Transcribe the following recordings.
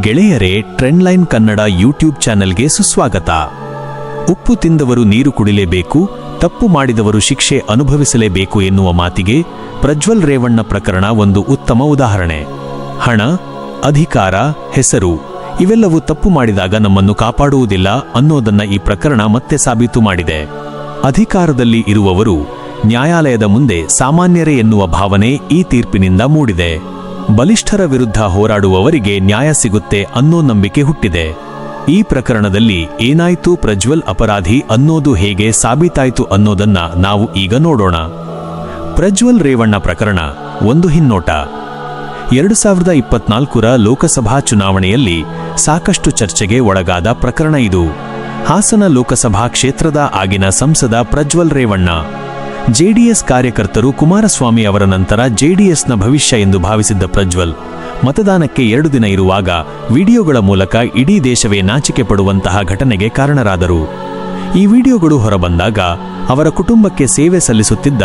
ಗೆಳೆಯರೇ trend line Kannada YouTube ಚಾನೆಲ್ಗೆ ಸುಸ್ವಾಗತ. ಉಪ್ಪು ತಿಂದವರು ನೀರು ಕುಡಿಲೇಬೇಕು, ತಪ್ಪು ಮಾಡಿದವರು ಶಿಕ್ಷೆ ಅನುಭವಿಸಲೇಬೇಕು ಎನ್ನುವ ಮಾತಿಗೆ ಪ್ರಜ್ವಲ್ ರೇವಣ್ಣ ಪ್ರಕರಣ ಒಂದು ಉತ್ತಮ ಉದಾಹರಣೆ. ಹಣ, ಅಧಿಕಾರ, ಹೆಸರು, ಇವೆಲ್ಲವೂ ತಪ್ಪು ಮಾಡಿದಾಗ ನಮ್ಮನ್ನು ಕಾಪಾಡುವುದಿಲ್ಲ ಅನ್ನೋದನ್ನ ಈ ಪ್ರಕರಣ ಮತ್ತೆ ಸಾಬೀತು ಮಾಡಿದೆ. ಅಧಿಕಾರದಲ್ಲಿ ಇರುವವರು ನ್ಯಾಯಾಲಯದ ಮುಂದೆ ಸಾಮಾನ್ಯರೇ ಎನ್ನುವ ಭಾವನೆ ಈ ತೀರ್ಪಿನಿಂದ ಮೂಡಿದೆ. ಬಲಿಷ್ಠರ ವಿರುದ್ಧ ಹೋರಾಡುವವರಿಗೆ ನ್ಯಾಯ ಸಿಗುತ್ತೆ ಅನ್ನೋ ನಂಬಿಕೆ ಹುಟ್ಟಿದೆ. ಈ ಪ್ರಕರಣದಲ್ಲಿ ಏನಾಯ್ತು ಪ್ರಜ್ವಲ್ ಅಪರಾಧಿ ಅನ್ನೋದು ಹೇಗೆ ಸಾಬೀತಾಯ್ತು ಅನ್ನೋದನ್ನ ನಾವು ಈಗ ನೋಡೋಣ. ಪ್ರಜ್ವಲ್ ರೇವಣ್ಣ ಪ್ರಕರಣ, ಒಂದು ಹಿನ್ನೋಟ. ಎರಡು ಸಾವಿರದ ಇಪ್ಪತ್ನಾಲ್ಕರ ಲೋಕಸಭಾ ಚುನಾವಣೆಯಲ್ಲಿ ಸಾಕಷ್ಟು ಚರ್ಚೆಗೆ ಒಳಗಾದ ಪ್ರಕರಣ ಇದು. ಹಾಸನ ಲೋಕಸಭಾ ಕ್ಷೇತ್ರದ ಆಗಿನ ಸಂಸದ ಪ್ರಜ್ವಲ್ ರೇವಣ್ಣ. ಜೆಡಿಎಸ್ ಕಾರ್ಯಕರ್ತರು ಕುಮಾರಸ್ವಾಮಿ ಅವರ ನಂತರ ಜೆಡಿಎಸ್ನ ಭವಿಷ್ಯ ಎಂದು ಭಾವಿಸಿದ್ದ ಪ್ರಜ್ವಲ್. ಮತದಾನಕ್ಕೆ ಎರಡು ದಿನ ಇರುವಾಗ ವಿಡಿಯೋಗಳ ಮೂಲಕ ಇಡೀ ದೇಶವೇ ನಾಚಿಕೆ ಪಡುವಂತಹ ಘಟನೆಗೆ ಕಾರಣರಾದರು. ಈ ವಿಡಿಯೋಗಳು ಹೊರಬಂದಾಗ ಅವರ ಕುಟುಂಬಕ್ಕೆ ಸೇವೆ ಸಲ್ಲಿಸುತ್ತಿದ್ದ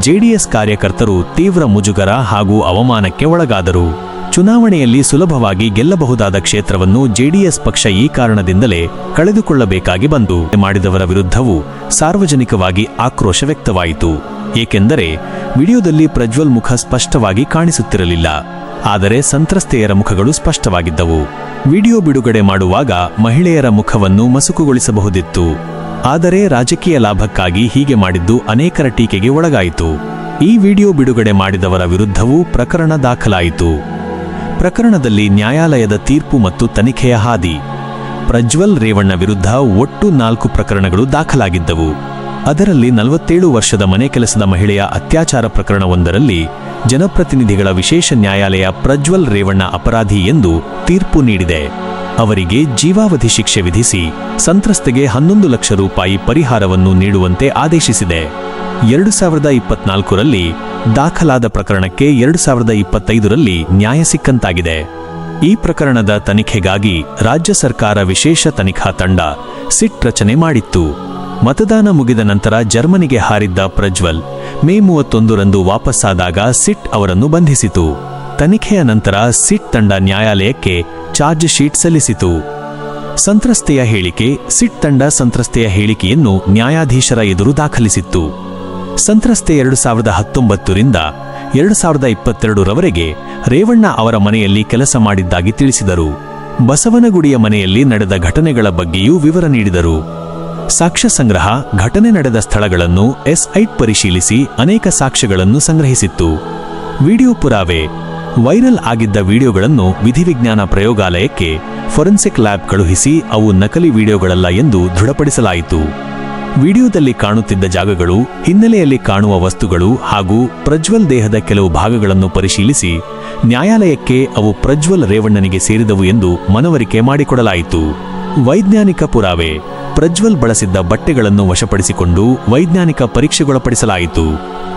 ಜೆಡಿಎಸ್ ಕಾರ್ಯಕರ್ತರು ತೀವ್ರ ಮುಜುಗರ ಹಾಗೂ ಅವಮಾನಕ್ಕೆ ಒಳಗಾದರು. ಚುನಾವಣೆಯಲ್ಲಿ ಸುಲಭವಾಗಿ ಗೆಲ್ಲಬಹುದಾದ ಕ್ಷೇತ್ರವನ್ನು ಜೆಡಿಎಸ್ ಪಕ್ಷ ಈ ಕಾರಣದಿಂದಲೇ ಕಳೆದುಕೊಳ್ಳಬೇಕಾಗಿ ಬಂದು ಮಾಡಿದವರ ವಿರುದ್ಧವೂ ಸಾರ್ವಜನಿಕವಾಗಿ ಆಕ್ರೋಶ ವ್ಯಕ್ತವಾಯಿತು. ಏಕೆಂದರೆ ವಿಡಿಯೋದಲ್ಲಿ ಪ್ರಜ್ವಲ್ ಮುಖ ಸ್ಪಷ್ಟವಾಗಿ ಕಾಣಿಸುತ್ತಿರಲಿಲ್ಲ. ಆದರೆ ಸಂತ್ರಸ್ತೆಯರ ಮುಖಗಳು ಸ್ಪಷ್ಟವಾಗಿದ್ದವು. ವಿಡಿಯೋ ಬಿಡುಗಡೆ ಮಾಡುವಾಗ ಮಹಿಳೆಯರ ಮುಖವನ್ನು ಮಸುಕುಗೊಳಿಸಬಹುದಿತ್ತು. ಆದರೆ ರಾಜಕೀಯ ಲಾಭಕ್ಕಾಗಿ ಹೀಗೆ ಮಾಡಿದ್ದು ಅನೇಕರ ಟೀಕೆಗೆ ಒಳಗಾಯಿತು. ಈ ವಿಡಿಯೋ ಬಿಡುಗಡೆ ಮಾಡಿದವರ ವಿರುದ್ಧವೂ ಪ್ರಕರಣ ದಾಖಲಾಯಿತು. ಪ್ರಕರಣದಲ್ಲಿ ನ್ಯಾಯಾಲಯದ ತೀರ್ಪು ಮತ್ತು ತನಿಖೆಯ ಹಾದಿ. ಪ್ರಜ್ವಲ್ ರೇವಣ್ಣ ವಿರುದ್ಧ ಒಟ್ಟು ನಾಲ್ಕು ಪ್ರಕರಣಗಳು ದಾಖಲಾಗಿದ್ದವು. ಅದರಲ್ಲಿ ನಲವತ್ತೇಳು ವರ್ಷದ ಮನೆ ಕೆಲಸದ ಮಹಿಳೆಯ ಅತ್ಯಾಚಾರ ಪ್ರಕರಣವೊಂದರಲ್ಲಿ ಜನಪ್ರತಿನಿಧಿಗಳ ವಿಶೇಷ ನ್ಯಾಯಾಲಯ ಪ್ರಜ್ವಲ್ ರೇವಣ್ಣ ಅಪರಾಧಿ ಎಂದು ತೀರ್ಪು ನೀಡಿದೆ. ಅವರಿಗೆ ಜೀವಾವಧಿ ಶಿಕ್ಷೆ ವಿಧಿಸಿ ಸಂತ್ರಸ್ತೆಗೆ ಹನ್ನೊಂದು ಲಕ್ಷ ರೂಪಾಯಿ ಪರಿಹಾರವನ್ನು ನೀಡುವಂತೆ ಆದೇಶಿಸಿದೆ. ಎರಡು ಸಾವಿರದ ಇಪ್ಪತ್ನಾಲ್ಕರಲ್ಲಿ ದಾಖಲಾದ ಪ್ರಕರಣಕ್ಕೆ ಎರಡು ಸಾವಿರದ ಇಪ್ಪತ್ತೈದರಲ್ಲಿ ನ್ಯಾಯ ಸಿಕ್ಕಂತಾಗಿದೆ. ಈ ಪ್ರಕರಣದ ತನಿಖೆಗಾಗಿ ರಾಜ್ಯ ಸರ್ಕಾರ ವಿಶೇಷ ತನಿಖಾ ತಂಡ ಸಿಟ್ ರಚನೆ ಮಾಡಿತ್ತು. ಮತದಾನ ಮುಗಿದ ನಂತರ ಜರ್ಮನಿಗೆ ಹಾರಿದ್ದ ಪ್ರಜ್ವಲ್ ಮೇ ಮೂವತ್ತೊಂದರಂದು ವಾಪಸ್ಸಾದಾಗ ಸಿಟ್ ಅವರನ್ನು ಬಂಧಿಸಿತು. ತನಿಖೆಯ ನಂತರ ಸಿಟ್ ತಂಡ ನ್ಯಾಯಾಲಯಕ್ಕೆ ಚಾರ್ಜ್ ಶೀಟ್ ಸಲ್ಲಿಸಿತು. ಸಂತ್ರಸ್ತೆಯ ಹೇಳಿಕೆ ಸಿಟ್ ತಂಡ ಸಂತ್ರಸ್ತೆಯ ಹೇಳಿಕೆಯನ್ನು ನ್ಯಾಯಾಧೀಶರ ಎದುರು ದಾಖಲಿಸಿತ್ತು. ಸಂತ್ರಸ್ತೆ ಎರಡು ಸಾವಿರದ ಹತ್ತೊಂಬತ್ತರಿಂದ ಎರಡು ಸಾವಿರದ ಇಪ್ಪತ್ತೆರಡರವರೆಗೆ ರೇವಣ್ಣ ಅವರ ಮನೆಯಲ್ಲಿ ಕೆಲಸ ಮಾಡಿದ್ದಾಗಿ ತಿಳಿಸಿದರು. ಬಸವನಗುಡಿಯ ಮನೆಯಲ್ಲಿ ನಡೆದ ಘಟನೆಗಳ ಬಗ್ಗೆಯೂ ವಿವರ ನೀಡಿದರು. ಸಾಕ್ಷ್ಯ ಸಂಗ್ರಹ, ಘಟನೆ ನಡೆದ ಸ್ಥಳಗಳನ್ನು ಎಸ್ಐಟ್ ಪರಿಶೀಲಿಸಿ ಅನೇಕ ಸಾಕ್ಷ್ಯಗಳನ್ನು ಸಂಗ್ರಹಿಸಿತ್ತು. ವಿಡಿಯೋ ಪುರಾವೆ, ವೈರಲ್ ಆಗಿದ್ದ ವಿಡಿಯೋಗಳನ್ನು ವಿಧಿವಿಜ್ಞಾನ ಪ್ರಯೋಗಾಲಯಕ್ಕೆ ಫೊರೆನ್ಸಿಕ್ ಲ್ಯಾಬ್ ಕಳುಹಿಸಿ ಅವು ನಕಲಿ ವಿಡಿಯೋಗಳಲ್ಲ ಎಂದು ದೃಢಪಡಿಸಲಾಯಿತು. ವಿಡಿಯೋದಲ್ಲಿ ಕಾಣುತ್ತಿದ್ದ ಜಾಗಗಳು, ಹಿನ್ನೆಲೆಯಲ್ಲಿ ಕಾಣುವ ವಸ್ತುಗಳು ಹಾಗೂ ಪ್ರಜ್ವಲ್ ದೇಹದ ಕೆಲವು ಭಾಗಗಳನ್ನು ಪರಿಶೀಲಿಸಿ, ನ್ಯಾಯಾಲಯಕ್ಕೆ ಅವು ಪ್ರಜ್ವಲ್ ರೇವಣ್ಣನಿಗೆ ಸೇರಿದವು ಎಂದು ಮನವರಿಕೆ ಮಾಡಿಕೊಡಲಾಯಿತು. ವೈಜ್ಞಾನಿಕ ಪುರಾವೆ, ಪ್ರಜ್ವಲ್ ಬಳಸಿದ್ದ ಬಟ್ಟೆಗಳನ್ನು ವಶಪಡಿಸಿಕೊಂಡು ವೈಜ್ಞಾನಿಕ ಪರೀಕ್ಷೆಗೊಳಪಡಿಸಲಾಯಿತು.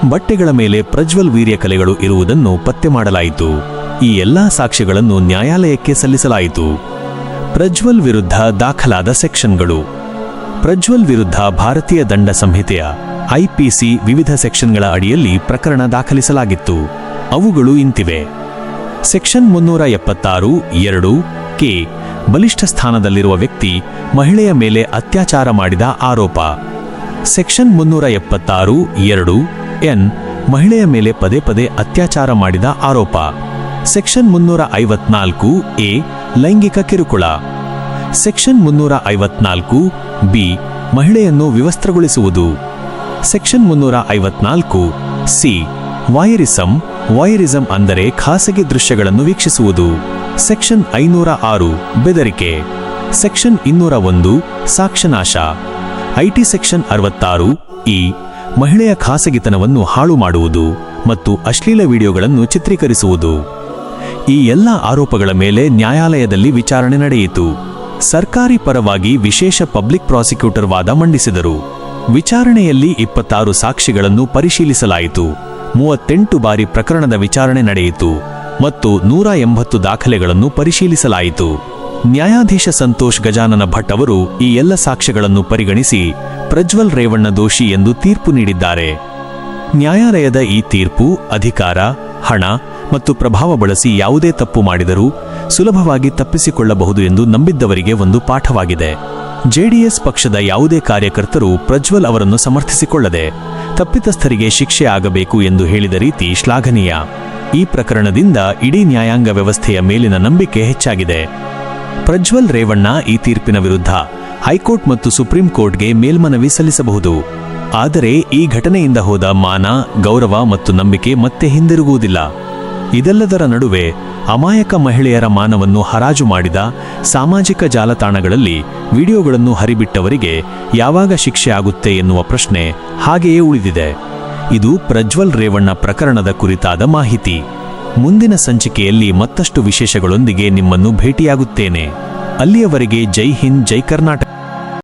ಬಟ್ಟೆಗಳ ಮೇಲೆ ಪ್ರಜ್ವಲ್ ವೀರ್ಯ ಕಲೆಗಳು ಇರುವುದನ್ನು ಪತ್ತೆ ಮಾಡಲಾಯಿತು. ಈ ಎಲ್ಲಾ ಸಾಕ್ಷ್ಯಗಳನ್ನು ನ್ಯಾಯಾಲಯಕ್ಕೆ ಸಲ್ಲಿಸಲಾಯಿತು. ಪ್ರಜ್ವಲ್ ವಿರುದ್ಧ ದಾಖಲಾದ ಸೆಕ್ಷನ್ಗಳು. ಪ್ರಜ್ವಲ್ ವಿರುದ್ಧ ಭಾರತೀಯ ದಂಡ ಸಂಹಿತೆಯ ಐಪಿಸಿ ವಿವಿಧ ಸೆಕ್ಷನ್ಗಳ ಅಡಿಯಲ್ಲಿ ಪ್ರಕರಣ ದಾಖಲಿಸಲಾಗಿತ್ತು. ಅವುಗಳು ಇಂತಿವೆ. ಸೆಕ್ಷನ್ ಮುನ್ನೂರ ಎಪ್ಪತ್ತಾರು, ಎರಡು, ಕೆ, ಬಲಿಷ್ಠ ಸ್ಥಾನದಲ್ಲಿರುವ ವ್ಯಕ್ತಿ ಮಹಿಳೆಯ ಮೇಲೆ ಅತ್ಯಾಚಾರ ಮಾಡಿದ ಆರೋಪ. ಸೆಕ್ಷನ್ ಮುನ್ನೂರ ಎಪ್ಪತ್ತಾರು, ಎರಡು, ಎನ್, ಮಹಿಳೆಯ ಮೇಲೆ ಪದೇ ಪದೇ ಅತ್ಯಾಚಾರ ಮಾಡಿದ ಆರೋಪ. ಸೆಕ್ಷನ್ ಮುನ್ನೂರ ಐವತ್ನಾಲ್ಕು, ಎ, ಲೈಂಗಿಕ ಕಿರುಕುಳ. ಸೆಕ್ಷನ್ ಮುನ್ನೂರ ಐವತ್ನಾಲ್ಕು ಬಿ, ಮಹಿಳೆಯನ್ನು ವಿವಸ್ತ್ರಗೊಳಿಸುವುದು. ಸೆಕ್ಷನ್ ಮುನ್ನೂರ ಐವತ್ನಾಲ್ಕು ಸಿ ವಾಯರಿಸಂ ವಾಯರಿಸಂ ಅಂದರೆ ಖಾಸಗಿ ದೃಶ್ಯಗಳನ್ನು ವೀಕ್ಷಿಸುವುದು. ಸೆಕ್ಷನ್ ಐನೂರ ಆರು, ಬೆದರಿಕೆ. ಸೆಕ್ಷನ್ ಇನ್ನೂರ ಒಂದು, ಸಾಕ್ಷ್ಯನಾಶ. ಐಟಿ ಸೆಕ್ಷನ್ ಅರವತ್ತಾರು ಇ, ಮಹಿಳೆಯ ಖಾಸಗಿತನವನ್ನು ಹಾಳು ಮಾಡುವುದು ಮತ್ತು ಅಶ್ಲೀಲ ವಿಡಿಯೋಗಳನ್ನು ಚಿತ್ರೀಕರಿಸುವುದು. ಈ ಎಲ್ಲ ಆರೋಪಗಳ ಮೇಲೆ ನ್ಯಾಯಾಲಯದಲ್ಲಿ ವಿಚಾರಣೆ ನಡೆಯಿತು. ಸರ್ಕಾರಿ ಪರವಾಗಿ ವಿಶೇಷ ಪಬ್ಲಿಕ್ ಪ್ರಾಸಿಕ್ಯೂಟರ್ ವಾದ ಮಂಡಿಸಿದರು. ವಿಚಾರಣೆಯಲ್ಲಿ ಇಪ್ಪತ್ತಾರು ಸಾಕ್ಷಿಗಳನ್ನು ಪರಿಶೀಲಿಸಲಾಯಿತು. ಮೂವತ್ತೆಂಟು ಬಾರಿ ಪ್ರಕರಣದ ವಿಚಾರಣೆ ನಡೆಯಿತು ಮತ್ತು ನೂರ ಎಂಬತ್ತು ದಾಖಲೆಗಳನ್ನು ಪರಿಶೀಲಿಸಲಾಯಿತು. ನ್ಯಾಯಾಧೀಶ ಸಂತೋಷ್ ಗಜಾನನ ಭಟ್ ಅವರು ಈ ಎಲ್ಲ ಸಾಕ್ಷ್ಯಗಳನ್ನು ಪರಿಗಣಿಸಿ ಪ್ರಜ್ವಲ್ ರೇವಣ್ಣ ದೋಷಿ ಎಂದು ತೀರ್ಪು ನೀಡಿದ್ದಾರೆ. ನ್ಯಾಯಾಲಯದ ಈ ತೀರ್ಪು ಅಧಿಕಾರ, ಹಣ ಮತ್ತು ಪ್ರಭಾವ ಬಳಸಿ ಯಾವುದೇ ತಪ್ಪು ಮಾಡಿದರೂ ಸುಲಭವಾಗಿ ತಪ್ಪಿಸಿಕೊಳ್ಳಬಹುದು ಎಂದು ನಂಬಿದ್ದವರಿಗೆ ಒಂದು ಪಾಠವಾಗಿದೆ. ಜೆಡಿಎಸ್ ಪಕ್ಷದ ಯಾವುದೇ ಕಾರ್ಯಕರ್ತರು ಪ್ರಜ್ವಲ್ ಅವರನ್ನು ಸಮರ್ಥಿಸಿಕೊಳ್ಳದೆ ತಪ್ಪಿತಸ್ಥರಿಗೆ ಶಿಕ್ಷೆ ಆಗಬೇಕು ಎಂದು ಹೇಳಿದ ರೀತಿ ಶ್ಲಾಘನೀಯ. ಈ ಪ್ರಕರಣದಿಂದ ಇಡೀ ನ್ಯಾಯಾಂಗ ವ್ಯವಸ್ಥೆಯ ಮೇಲಿನ ನಂಬಿಕೆ ಹೆಚ್ಚಾಗಿದೆ. ಪ್ರಜ್ವಲ್ ರೇವಣ್ಣ ಈ ತೀರ್ಪಿನ ವಿರುದ್ಧ ಹೈಕೋರ್ಟ್ ಮತ್ತು ಸುಪ್ರೀಂ ಕೋರ್ಟ್ಗೆ ಮೇಲ್ಮನವಿ ಸಲ್ಲಿಸಬಹುದು. ಆದರೆ ಈ ಘಟನೆಯಿಂದ ಹೋದ ಮಾನ, ಗೌರವ ಮತ್ತು ನಂಬಿಕೆ ಮತ್ತೆ ಹಿಂದಿರುಗುವುದಿಲ್ಲ. ಇದೆಲ್ಲದರ ನಡುವೆ ಅಮಾಯಕ ಮಹಿಳೆಯರ ಮಾನವನ್ನು ಹರಾಜು ಮಾಡಿದ ಸಾಮಾಜಿಕ ಜಾಲತಾಣಗಳಲ್ಲಿ ವಿಡಿಯೋಗಳನ್ನು ಹರಿಬಿಟ್ಟವರಿಗೆ ಯಾವಾಗ ಶಿಕ್ಷೆ ಆಗುತ್ತೆ ಎನ್ನುವ ಪ್ರಶ್ನೆ ಹಾಗೆಯೇ ಉಳಿದಿದೆ. ಇದು ಪ್ರಜ್ವಲ್ ರೇವಣ್ಣ ಪ್ರಕರಣದ ಕುರಿತಾದ ಮಾಹಿತಿ. ಮುಂದಿನ ಸಂಚಿಕೆಯಲ್ಲಿ ಮತ್ತಷ್ಟು ವಿಶೇಷಗಳೊಂದಿಗೆ ನಿಮ್ಮನ್ನು ಭೇಟಿಯಾಗುತ್ತೇನೆ. ಅಲ್ಲಿಯವರೆಗೆ ಜೈ ಹಿಂದ್, ಜೈ ಕರ್ನಾಟಕ.